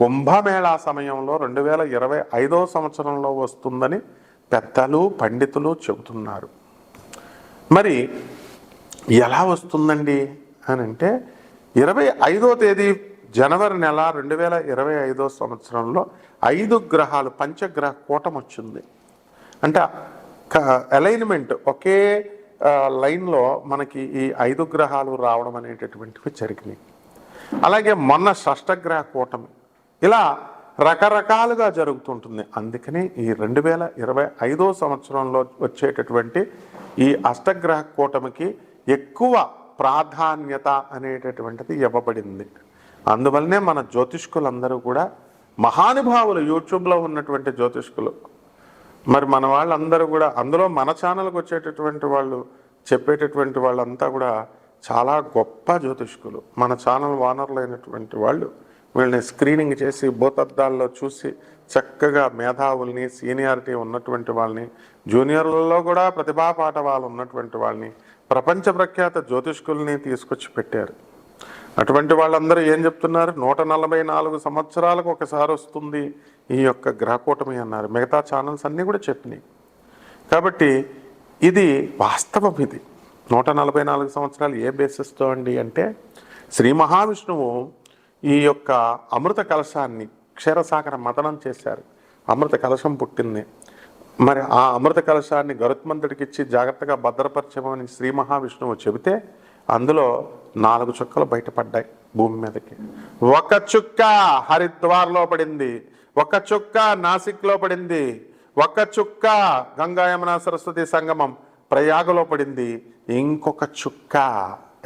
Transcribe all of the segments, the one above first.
కుంభమేళా సమయంలో రెండు వేల ఇరవై ఐదో సంవత్సరంలో వస్తుందని పెద్దలు పండితులు చెబుతున్నారు. మరి ఎలా వస్తుందండి అని అంటే ఇరవై ఐదో తేదీ జనవరి నెల రెండు వేల ఇరవై ఐదో సంవత్సరంలో ఐదు గ్రహాలు పంచగ్రహ కూటం వచ్చింది. అంటే అలైన్మెంట్ ఒకే లైన్లో మనకి ఈ ఐదు గ్రహాలు రావడం అనేటటువంటివి జరిగినాయి. అలాగే మొన్న షష్టగ్రహ కూటమి. ఇలా రకరకాలుగా జరుగుతుంటుంది. అందుకని ఈ రెండు వేల ఇరవై ఐదో సంవత్సరంలో వచ్చేటటువంటి ఈ అష్టగ్రహ కూటమికి ఎక్కువ ప్రాధాన్యత అనేటటువంటిది ఇవ్వబడింది. అందువల్లనే మన జ్యోతిష్కులందరూ కూడా మహానుభావులు యూట్యూబ్లో ఉన్నటువంటి జ్యోతిష్కులు. మరి మన వాళ్ళందరూ కూడా అందులో మన ఛానల్కి వచ్చేటటువంటి వాళ్ళు చెప్పేటటువంటి వాళ్ళంతా కూడా చాలా గొప్ప జ్యోతిష్కులు. మన ఛానల్ ఓనర్లు అయినటువంటి వాళ్ళు. వీళ్ళని స్క్రీనింగ్ చేసి భూతద్దాల్లో చూసి చక్కగా మేధావుల్ని సీనియారిటీ ఉన్నటువంటి వాళ్ళని జూనియర్లలో కూడా ప్రతిభా పాఠవాలు ఉన్నటువంటి వాళ్ళని ప్రపంచ ప్రఖ్యాత జ్యోతిష్కుల్ని తీసుకొచ్చి పెట్టారు. అటువంటి వాళ్ళందరూ ఏం చెప్తున్నారు? నూట నలభై నాలుగు సంవత్సరాలకు ఒకసారి వస్తుంది ఈ యొక్క గ్రహకూటమి అన్నారు. మిగతా ఛానల్స్ అన్నీ కూడా చెప్పినాయి. కాబట్టి ఇది వాస్తవం ఇది. నూట నలభై నాలుగు సంవత్సరాలు ఏ బేసిస్తో అండి అంటే శ్రీ మహావిష్ణువు ఈ యొక్క అమృత కలశాన్ని క్షీరసాగర మతనం చేశారు. అమృత కలశం పుట్టింది. మరి ఆ అమృత కలశాన్ని గరుత్మంతుడికి ఇచ్చి జాగ్రత్తగా భద్రపరచమని శ్రీ మహావిష్ణువు చెబితే అందులో నాలుగు చుక్కలు బయటపడ్డాయి భూమి మీదకి. ఒక చుక్క హరిద్వార్లో పడింది. ఒక చుక్క నాసిక్లో పడింది. ఒక చుక్క గంగా యమున సరస్వతి సంగమం ప్రయాగలో పడింది. ఇంకొక చుక్క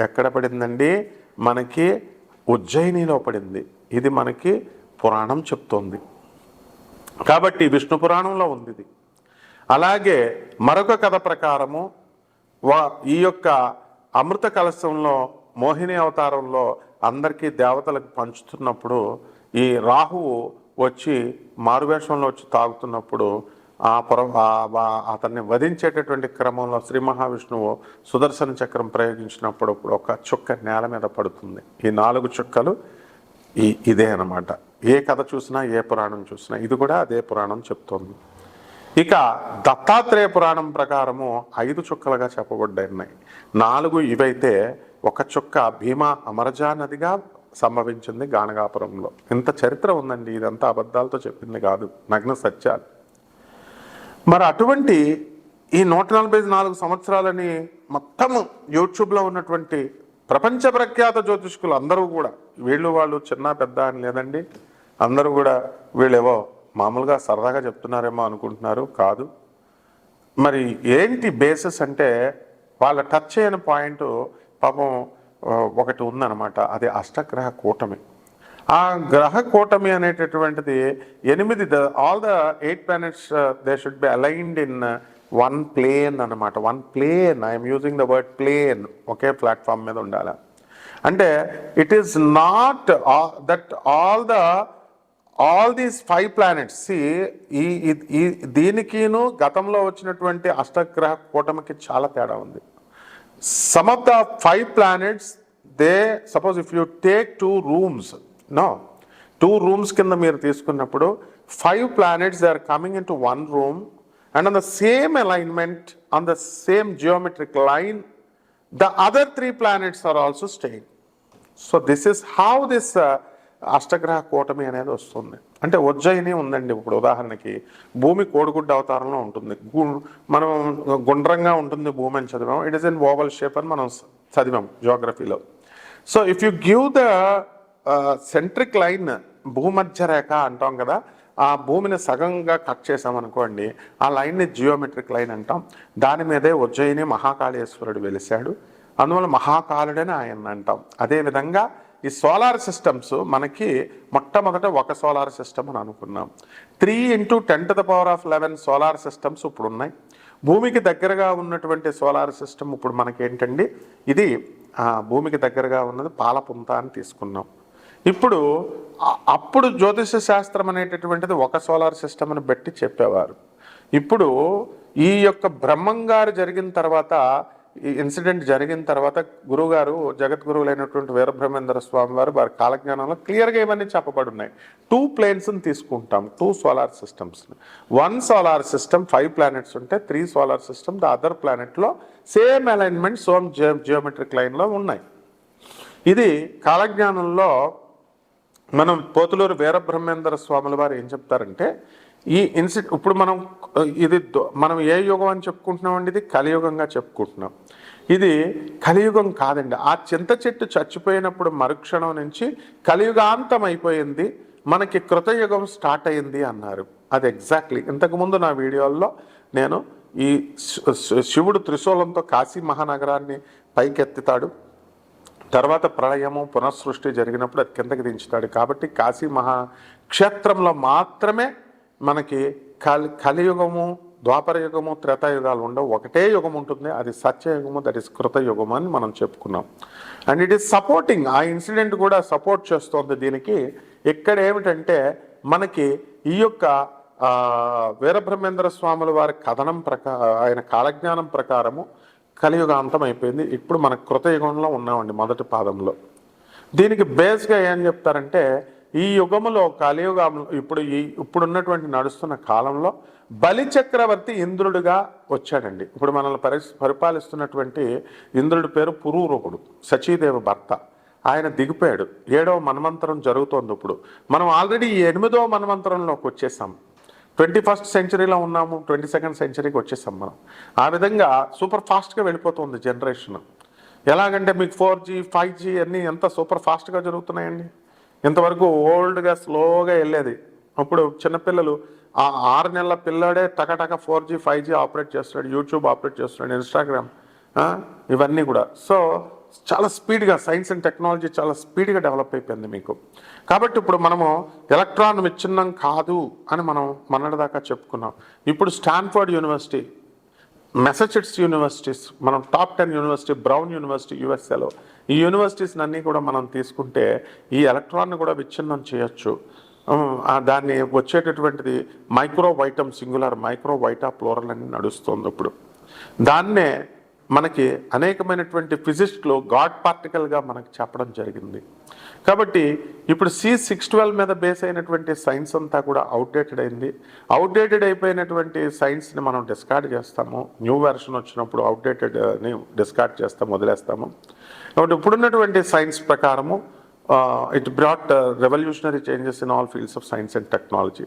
ఎక్కడ పడిందండి? మనకి ఉజ్జయినిలో పడింది. ఇది మనకి పురాణం చెప్తోంది. కాబట్టి విష్ణు పురాణంలో ఉంది ఇది. అలాగే మరొక కథ ప్రకారము వా ఈ యొక్క అమృత కలశంలో మోహిని అవతారంలో అందరికీ దేవతలకు పంచుతున్నప్పుడు ఈ రాహువు వచ్చి మారువేషంలో వచ్చి తాగుతున్నప్పుడు ఆ పొర అతన్ని వధించేటటువంటి క్రమంలో శ్రీ మహావిష్ణువు సుదర్శన చక్రం ప్రయోగించినప్పుడు ఒక చుక్క నేల మీద పడుతుంది. ఈ నాలుగు చుక్కలు ఈ ఇదే అన్నమాట. ఏ కథ చూసినా ఏ పురాణం చూసినా ఇది కూడా అదే పురాణం చెప్తోంది. ఇక దత్తాత్రేయ పురాణం ప్రకారము ఐదు చుక్కలుగా చెప్పబడ్డాయి నాలుగు ఇవైతే ఒక చుక్క భీమా అమరజా నదిగా సంభవించింది గానగాపురంలో. ఇంత చరిత్ర ఉందండి ఇదంతా అబద్ధాలతో చెప్పింది కాదు. నగ్న సత్యాలు. మరి అటువంటి ఈ నూట నలభై నాలుగు సంవత్సరాలని మొత్తం యూట్యూబ్లో ఉన్నటువంటి ప్రపంచ ప్రఖ్యాత జ్యోతిష్కులు అందరూ కూడా వీళ్ళు వాళ్ళు చిన్న పెద్ద అని లేదండి అందరూ కూడా వీళ్ళేవో మామూలుగా సరదాగా చెప్తున్నారేమో అనుకుంటున్నారు కాదు. మరి ఏంటి బేసిస్ అంటే వాళ్ళ టచ్ అయిన పాయింట్ పాపం ఒకటి ఉందన్నమాట అది అష్టగ్రహ కూటమి. ఆ గ్రహ కూటమి అనేటటువంటిది ఎనిమిది the all the eight planets they should be aligned in one plane అన్నమాట. One plane I'm using the word plane okay platform మీద ఉండాలి. అంటే it is not that all the all these five planets ఈ ఈ దీనికిను గతంలో వచ్చినటువంటి అష్టగ్రహ కూటమికి చాలా తేడా ఉంది. Some of the five planets they suppose if you take two rooms no two rooms కింద మీరు తీసుకున్నప్పుడు five planets they are coming in to one room and on the same alignment on the same geometric line the other three planets are also staying so this is how this అష్టగ్రహ కూటమి అనేది వస్తుంది. అంటే ఉజ్జయిని ఉందండి ఇప్పుడు ఉదాహరణకి. భూమి కోడిగుడ్డ అవతారంలో ఉంటుంది. గు- మనం గుండ్రంగా ఉంటుంది భూమి అని చదివాం. It is in oval shape అని మనం చదివాం జోగ్రఫీలో so if you give the centric line భూమధ్య రేఖ అంటాం కదా ఆ భూమిని సగంగా కట్ చేసామనుకోండి ఆ లైన్ని జియోమెట్రిక్ లైన్ అంటాం. దాని మీదే ఉజ్జయిని మహాకాళేశ్వరుడు వెలిశాడు. అందువల్ల మహాకాలుడని ఆయన అంటాం. అదేవిధంగా ఈ సోలార్ సిస్టమ్స్ మనకి మొట్టమొదట ఒక సోలార్ సిస్టమ్ అని అనుకున్నాం. Three into ten to the power of eleven solar systems ఇప్పుడు ఉన్నాయి. భూమికి దగ్గరగా ఉన్నటువంటి సోలార్ సిస్టమ్ ఇప్పుడు మనకేంటండి? ఇది భూమికి దగ్గరగా ఉన్నది పాలపుంత అని తీసుకున్నాం. ఇప్పుడు అప్పుడు జ్యోతిష శాస్త్రం అనేటటువంటిది ఒక సోలార్ సిస్టమ్ని బట్టి చెప్పేవారు. ఇప్పుడు ఈ యొక్క బ్రహ్మంగారు జరిగిన తర్వాత ఈ ఇన్సిడెంట్ జరిగిన తర్వాత గురుగారు జగద్గురువులైనటువంటి వీరబ్రహ్మేంద్ర స్వామి వారు వారి కాలజ్ఞానంలో క్లియర్గా ఇవన్నీ చెప్పబడి ఉన్నాయి టూ ప్లేన్స్ని తీసుకుంటాం two solar systems one solar system five planets ఉంటే three solar system the other ప్లానెట్లో same alignment some geometric లైన్లో ఉన్నాయి. ఇది కాలజ్ఞానంలో మనం పోతులూరు వీరబ్రహ్మేంద్ర స్వాముల వారు ఏం చెప్తారంటే ఈ ఇన్సి ఇప్పుడు మనం ఇది దొ- మనం ఏ యుగం అని చెప్పుకుంటున్నామండి? ఇది కలియుగంగా చెప్పుకుంటున్నాం. ఇది కలియుగం కాదండి. ఆ చింత చెట్టు చచ్చిపోయినప్పుడు మరుక్షణం నుంచి కలియుగాంతం అయిపోయింది. మనకి కృతయుగం స్టార్ట్ అయింది అన్నారు. అది ఎగ్జాక్ట్లీ. ఇంతకుముందు నా వీడియోల్లో నేను ఈ శివుడు త్రిశూలంతో కాశీ మహానగరాన్ని పైకెత్తుతాడు. తర్వాత ప్రళయము పునఃసృష్టి జరిగినప్పుడు అది కిందకి దించుతాడు. కాబట్టి కాశీ మహా క్షేత్రంలో మాత్రమే మనకి కలి కలియుగము ద్వాపర యుగము త్రేతాయుగాలు ఉండవు. ఒకటే యుగం ఉంటుంది. అది సత్యయుగము దట్ ఈస్ కృతయుగము అని మనం చెప్పుకున్నాం. And it is supporting. ఆ ఇన్సిడెంట్ కూడా సపోర్ట్ చేస్తోంది దీనికి. ఇక్కడ ఏమిటంటే మనకి ఈ యొక్క వీరబ్రహ్మేంద్ర స్వాముల వారి కథనం ప్రకా ఆయన కాలజ్ఞానం ప్రకారము కలియుగ అంతం అయిపోయింది ఇప్పుడు మన కృతయుగంలో ఉన్నామండి మొదటి పాదంలో. దీనికి బేస్గా ఏం చెప్తారంటే ఈ యుగములో కలియుగంలో ఇప్పుడు ఈ ఇప్పుడున్నటువంటి నడుస్తున్న కాలంలో బలి చక్రవర్తి ఇంద్రుడిగా వచ్చాడండి. ఇప్పుడు మనల్ని పరి పరిపాలిస్తున్నటువంటి ఇంద్రుడి పేరు పురూరకుడు సచీదేవ భర్త. ఆయన దిగిపోయాడు. ఏడవ మన్వంతరం జరుగుతోంది ఇప్పుడు. మనం ఆల్రెడీ ఎనిమిదవ మన్వంతరంలోకి వచ్చేసాం. ట్వంటీ ఫస్ట్ సెంచరీలో ఉన్నాము ట్వంటీ సెకండ్ సెంచరీకి వచ్చేసాం మనం. ఆ విధంగా సూపర్ ఫాస్ట్గా వెళ్ళిపోతుంది జనరేషన్. ఎలాగంటే మీకు ఫోర్ జీ ఫైవ్ జీ అన్నీ ఎంత సూపర్ ఫాస్ట్గా జరుగుతున్నాయండి. ఇంతవరకు ఓల్డ్గా స్లోగా వెళ్ళేది. అప్పుడు చిన్నపిల్లలు ఆ ఆరు నెలల పిల్లాడే టకటక four G five G operate చేస్తున్నాడు యూట్యూబ్ ఆపరేట్ చేస్తున్నాడు ఇన్స్టాగ్రామ్ ఇవన్నీ కూడా. సో చాలా స్పీడ్గా సైన్స్ అండ్ టెక్నాలజీ చాలా స్పీడ్గా డెవలప్ అయిపోయింది మీకు. కాబట్టి ఇప్పుడు మనము ఎలక్ట్రాన్ విచ్ఛిన్నం కాదు అని మనం మొన్నటిదాకా చెప్పుకున్నాం. ఇప్పుడు స్టాన్ఫర్డ్ యూనివర్సిటీ మెసచ్యూట్స్ యూనివర్సిటీస్ మనం top ten university Brown university యూఎస్ఏలో ఈ యూనివర్సిటీస్ అన్నీ కూడా మనం తీసుకుంటే ఈ ఎలక్ట్రాన్ కూడా విచ్ఛిన్నం చేయొచ్చు. దాన్ని వచ్చేటటువంటిది micro vitum singular micro vita plural అని నడుస్తుంది ఇప్పుడు. దాన్నే మనకి అనేకమైనటువంటి ఫిజిక్స్లో గాడ్ పార్టికల్గా మనకు చెప్పడం జరిగింది. కాబట్టి ఇప్పుడు సి సిక్స్ ట్వెల్వ్ మీద బేస్ అయినటువంటి సైన్స్ అంతా కూడా అవుట్డేటెడ్ అయింది. అవుట్డేటెడ్ అయిపోయినటువంటి సైన్స్ని మనం డిస్కార్డ్ చేస్తాము. న్యూ వెర్షన్ వచ్చినప్పుడు అవుట్డేటెడ్ని డిస్కార్డ్ చేస్తాము వదిలేస్తాము. కాబట్టి ఇప్పుడున్నటువంటి సైన్స్ ప్రకారము it brought revolutionary changes in all fields of science and technology.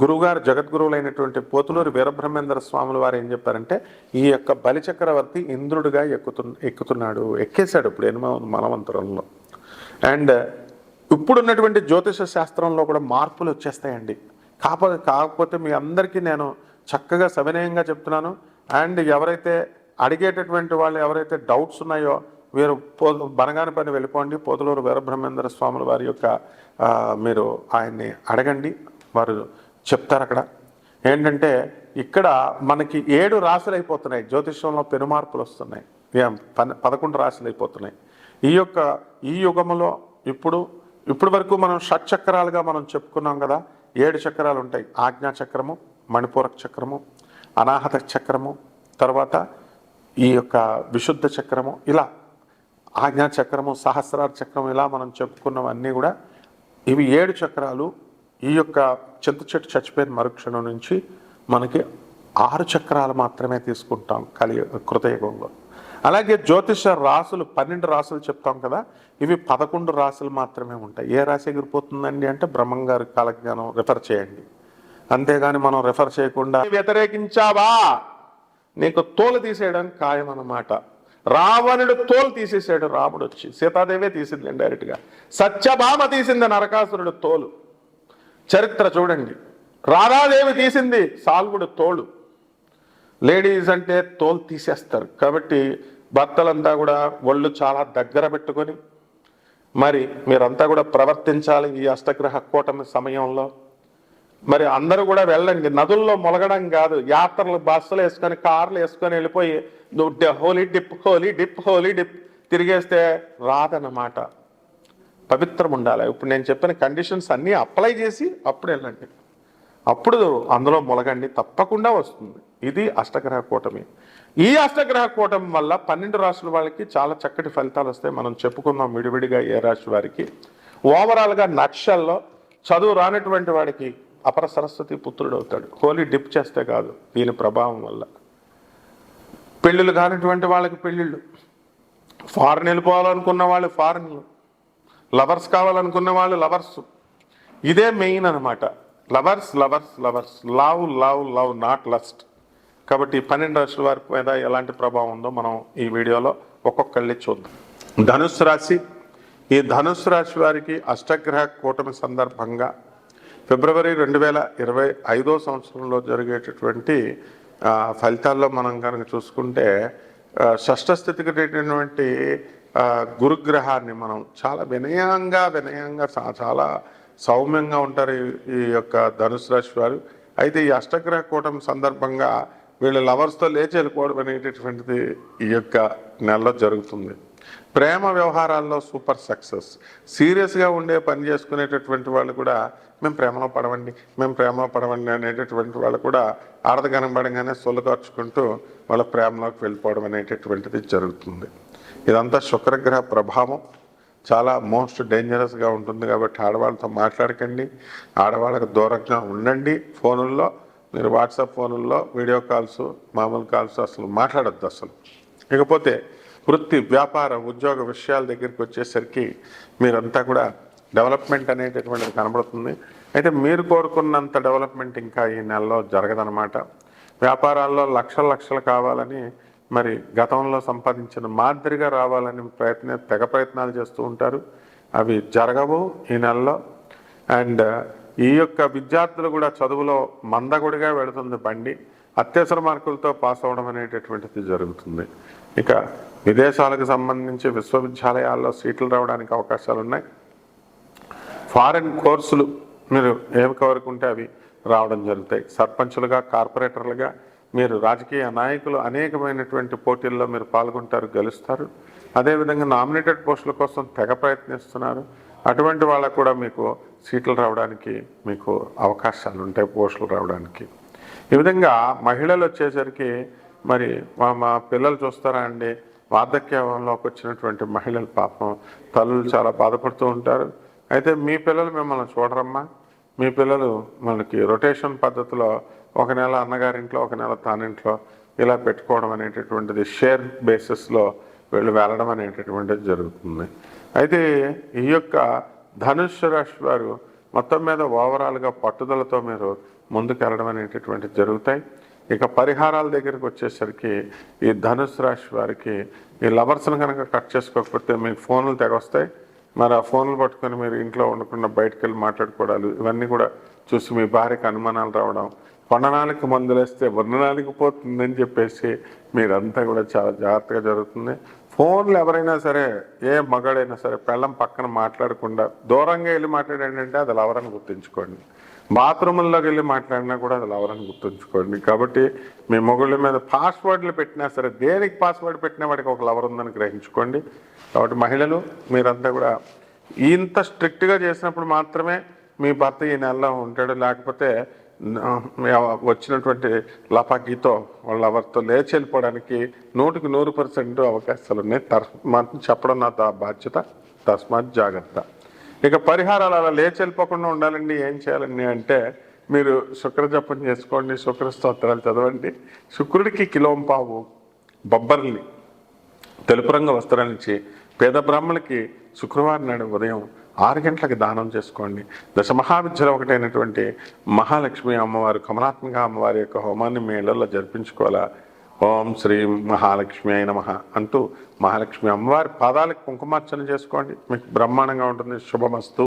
గురువుగారు జగద్గురువులైనటువంటి పోతులూరి వీరబ్రహ్మేంద్ర స్వాముల వారు ఏం చెప్పారంటే ఈ యొక్క బలిచక్రవర్తి ఇంద్రుడిగా ఎక్కుతు ఎక్కుతున్నాడు ఎక్కేశాడు ఇప్పుడు ఎనిమిది మనవంతరంలో అండ్ ఇప్పుడున్నటువంటి జ్యోతిష శాస్త్రంలో కూడా మార్పులు వచ్చేస్తాయండి. కాకపోతే కాకపోతే మీ అందరికీ నేను చక్కగా సవినయంగా చెప్తున్నాను. అండ్ ఎవరైతే అడిగేటటువంటి వాళ్ళు ఎవరైతే డౌట్స్ ఉన్నాయో మీరు పో బనగాని పని వెళ్ళిపోండి. పోతులూరు వీరబ్రహ్మేంద్ర స్వాముల వారి యొక్క మీరు ఆయన్ని అడగండి. వారు చెప్తారు అక్కడ. ఏంటంటే ఇక్కడ మనకి ఏడు రాశులు అయిపోతున్నాయి జ్యోతిష్యంలో పెనుమార్పులు వస్తున్నాయి. ఏం? పదకొండు రాశులు అయిపోతున్నాయి ఈ యొక్క ఈ యుగములో ఇప్పుడు ఇప్పటి వరకు మనం షట్చక్రాలుగా మనం చెప్పుకున్నాం కదా ఏడు చక్రాలు ఉంటాయి. ఆజ్ఞా చక్రము మణిపూరక చక్రము అనాహత చక్రము తర్వాత ఈ యొక్క విశుద్ధ చక్రము ఇలా ఆజ్ఞా చక్రము సహస్రార చక్రం ఇలా మనం చెప్పుకున్నవన్నీ కూడా ఇవి ఏడు చక్రాలు ఈ యొక్క చింత చెట్టు చచ్చిపోయిన మరుక్షణం నుంచి మనకి ఆరు చక్రాలు మాత్రమే తీసుకుంటాం కలి కృతయుగంలో. అలాగే జ్యోతిష రాసులు పన్నెండు రాసులు చెప్తాం కదా ఇవి పదకొండు రాసులు మాత్రమే ఉంటాయి. ఏ రాశి ఎగిరిపోతుందండి అంటే బ్రహ్మంగారి కాలజ్ఞానం రిఫర్ చేయండి. అంతేగాని మనం రిఫర్ చేయకుండా వ్యతిరేకించావా? నీకు తోలు తీసేయడానికి ఖాయం అన్నమాట రావణుడు తోలు తీసేసాడు రాముడు వచ్చి సీతాదేవే తీసింది డైరెక్ట్గా సత్యభామ తీసింది నరకాసురుడు తోలు. చరిత్ర చూడండి. రాధాదేవి తీసింది సాల్వుడు తోలు లేడీస్ అంటే తోలు తీసేస్తారు. కాబట్టి భర్తలంతా కూడా ఒళ్ళు చాలా దగ్గర పెట్టుకొని మరి మీరంతా కూడా ప్రవర్తించాలి ఈ అష్టగ్రహ కూటమి సమయంలో. మరి అందరూ కూడా వెళ్ళండి. నదుల్లో మొలగడం కాదు. యాత్రలు బస్సులు వేసుకొని కార్లు వేసుకొని వెళ్ళిపోయి నువ్వు holy dip holy dip holy dip తిరిగేస్తే రాదన్నమాట. పవిత్రం ఉండాలి ఇప్పుడు నేను చెప్పిన కండిషన్స్ అన్నీ అప్లై చేసి అప్పుడు వెళ్ళండి. అప్పుడు అందులో మొలగండి తప్పకుండా వస్తుంది. ఇది అష్టగ్రహ కూటమి. ఈ అష్టగ్రహ కూటమి వల్ల పన్నెండు రాశుల వాళ్ళకి చాలా చక్కటి ఫలితాలు వస్తాయి. మనం చెప్పుకుందాం విడివిడిగా ఏ రాశి వారికి. ఓవరాల్గా నక్షల్లో చదువు రానటువంటి వాడికి అపర సరస్వతి పుత్రుడు అవుతాడు. హోలీ డిప్ చేస్తే కాదు దీని ప్రభావం వల్ల. పెళ్ళిళ్ళు కానిటువంటి వాళ్ళకి పెళ్ళిళ్ళు. ఫారెన్ వెళ్ళిపోవాలనుకున్న వాళ్ళు ఫారెన్లు. లవర్స్ కావాలనుకున్న వాళ్ళు లవర్స్. ఇదే మెయిన్ అనమాట lovers lovers lovers. Love love love not lust. కాబట్టి పన్నెండు రాశుల వారి మీద ఎలాంటి ప్రభావం ఉందో మనం ఈ వీడియోలో ఒక్కొక్కళ్ళి చూద్దాం. ధనుసు రాశి. ఈ ధనుసు రాశి వారికి అష్టగ్రహ కూటమి సందర్భంగా ఫిబ్రవరి రెండు వేల ఇరవై ఐదో సంవత్సరంలో జరిగేటటువంటి ఫలితాల్లో మనం కనుక చూసుకుంటే షష్ఠ స్థితికి పెట్టినటువంటి గురుగ్రహాన్ని మనం చాలా వినయంగా వినయంగా చా- చాలా సౌమ్యంగా ఉంటారు ఈ- యొక్క ధనుసు రాశి వారు. అయితే ఈ అష్టగ్రహ కూటమి సందర్భంగా వీళ్ళు లవర్స్తో లేచి వెళ్ళిపోవడం అనేటటువంటిది ఈ యొక్క నెలలో జరుగుతుంది. ప్రేమ వ్యవహారాల్లో సూపర్ సక్సెస్. సీరియస్గా ఉండే పని చేసుకునేటటువంటి వాళ్ళు కూడా మేము ప్రేమలో పడవండి మేము ప్రేమలో పడవండి అనేటటువంటి వాళ్ళు కూడా ఆడదగనబడంగానే సొల్లుకర్చుకుంటూ వాళ్ళ ప్రేమలోకి వెళ్ళిపోవడం అనేటటువంటిది జరుగుతుంది. ఇదంతా శుక్రగ్రహ ప్రభావం. చాలా మోస్ట్ డేంజరస్గా ఉంటుంది కాబట్టి ఆడవాళ్ళతో మాట్లాడకండి. ఆడవాళ్ళకు దూరంగా ఉండండి ఫోనుల్లో. మీరు వాట్సాప్ ఫోనుల్లో వీడియో కాల్స్ మామూలు కాల్స్ అసలు మాట్లాడొద్దు అసలు. ఇకపోతే వృత్తి వ్యాపార ఉద్యోగ విషయాల దగ్గరికి వచ్చేసరికి మీరంతా కూడా డెవలప్మెంట్ అనేటటువంటిది కనబడుతుంది. అయితే మీరు కోరుకున్నంత డెవలప్మెంట్ ఇంకా ఈ నెలలో జరగదనమాట వ్యాపారాల్లో లక్షల లక్షలు కావాలని మరి గతంలో సంపాదించిన మాదిరిగా రావాలని ప్రయత్న తెగ ప్రయత్నాలు చేస్తూ ఉంటారు. అవి జరగవు ఈ నెలలో. అండ్ ఈ యొక్క విద్యార్థులు కూడా చదువులో మందగుడిగా వెళుతుంది బండి. అత్యవసర మార్కులతో పాస్ అవడం అనేటటువంటిది జరుగుతుంది. ఇక విదేశాలకు సంబంధించి విశ్వవిద్యాలయాల్లో సీట్లు రావడానికి అవకాశాలు ఉన్నాయి ఫారెన్ కోర్సులు మీరు ఏమి కోరుకుంటే అవి రావడం జరుగుతాయి. సర్పంచులుగా కార్పొరేటర్లుగా మీరు రాజకీయ నాయకులు అనేకమైనటువంటి పోటీల్లో మీరు పాల్గొంటారు గెలుస్తారు. అదేవిధంగా నామినేటెడ్ పోస్టుల కోసం తెగ ప్రయత్నిస్తున్నారు. అటువంటి వాళ్ళకు కూడా మీకు సీట్లు రావడానికి మీకు అవకాశాలు ఉంటాయి పోస్టులు రావడానికి. ఈ విధంగా మహిళలు వచ్చేసరికి మరి మా మా పిల్లలు చూస్తారా అండి? వార్ధక్యంలోకి వచ్చినటువంటి మహిళలు పాపం తల్లులు చాలా బాధపడుతూ ఉంటారు. అయితే మీ పిల్లలు మిమ్మల్ని చూడరమ్మా? మీ పిల్లలు మనకి రొటేషన్ పద్ధతిలో ఒక నెల అన్నగారింట్లో ఒక నెల తానింట్లో ఇలా పెట్టుకోవడం అనేటటువంటిది షేర్ బేసిస్లో వీళ్ళు వెళ్ళడం అనేటటువంటిది జరుగుతుంది. అయితే ఈ యొక్క ధనుష్ రాశి వారు మొత్తం మీద ఓవరాల్గా పట్టుదలతో మీరు ముందుకెళ్ళడం అనేటటువంటిది జరుగుతాయి. ఇక పరిహారాల దగ్గరికి వచ్చేసరికి ఈ ధనుసు రాశి వారికి ఈ లవర్స్ని కనుక కట్ చేసుకోకపోతే మీకు ఫోన్లు తెగొస్తాయి. మరి ఆ ఫోన్లు పట్టుకొని మీరు ఇంట్లో ఉండకుండా బయటకు వెళ్ళి మాట్లాడుకోవడాలు ఇవన్నీ కూడా చూసి మీ భార్యకు అనుమానాలు రావడం కొండనానికి మందులేస్తే వర్ణనానికి పోతుందని చెప్పేసి మీరంతా కూడా చాలా జాగ్రత్తగా జరుగుతుంది. ఫోన్లు ఎవరైనా సరే ఏ మగాడైనా సరే పెళ్ళం పక్కన మాట్లాడకుండా దూరంగా వెళ్ళి మాట్లాడాడంటే అది లవరని గుర్తుంచుకోండి. బాత్రూముల్లోకి వెళ్ళి మాట్లాడినా కూడా అది లవరని గుర్తుంచుకోండి. కాబట్టి మీ మొగుళ్ళ మీద పాస్వర్డ్లు పెట్టినా సరే దేనికి పాస్వర్డ్ పెట్టినా వాడికి ఒక లవర్ ఉందని గ్రహించుకోండి. కాబట్టి మహిళలు మీరంతా కూడా ఇంత స్ట్రిక్ట్గా చేసినప్పుడు మాత్రమే మీ భర్త ఈ నెలలో ఉంటాడు. లేకపోతే వచ్చినటువంటి లపాకీతో వాళ్ళ ఎవరితో లేచి వెళ్ళిపోవడానికి నూటికి నూరు పర్సెంట్ అవకాశాలు ఉన్నాయి. తస్మాత్ చెప్పడం నా బాధ్యత. తస్మాత్ జాగ్రత్త. ఇక పరిహారాలు అలా లేచి వెళ్ళిపోకుండా ఉండాలండి. ఏం చేయాలండి అంటే మీరు శుక్ర జపం చేసుకోండి శుక్ర స్తోత్రాలు చదవండి. శుక్రుడికి కిలోంపావు బొబ్బర్ని తెలుపు రంగు వస్త్రాలు ఇచ్చి పేద బ్రాహ్మణులకి శుక్రవారం నాడు ఉదయం ఆరు గంటలకు దానం చేసుకోండి. దశ మహావిద్యలో ఒకటైనటువంటి మహాలక్ష్మి అమ్మవారు కమలాత్మక అమ్మవారి యొక్క హోమాన్ని మీ ఇళ్ళలో జరిపించుకోవాలా? ఓం శ్రీ మహాలక్ష్మి అయిన మహా అంటూ మహాలక్ష్మి అమ్మవారి పాదాలకు కుంకుమార్చన చేసుకోండి. మీకు బ్రహ్మాండంగా ఉంటుంది. శుభమస్తు.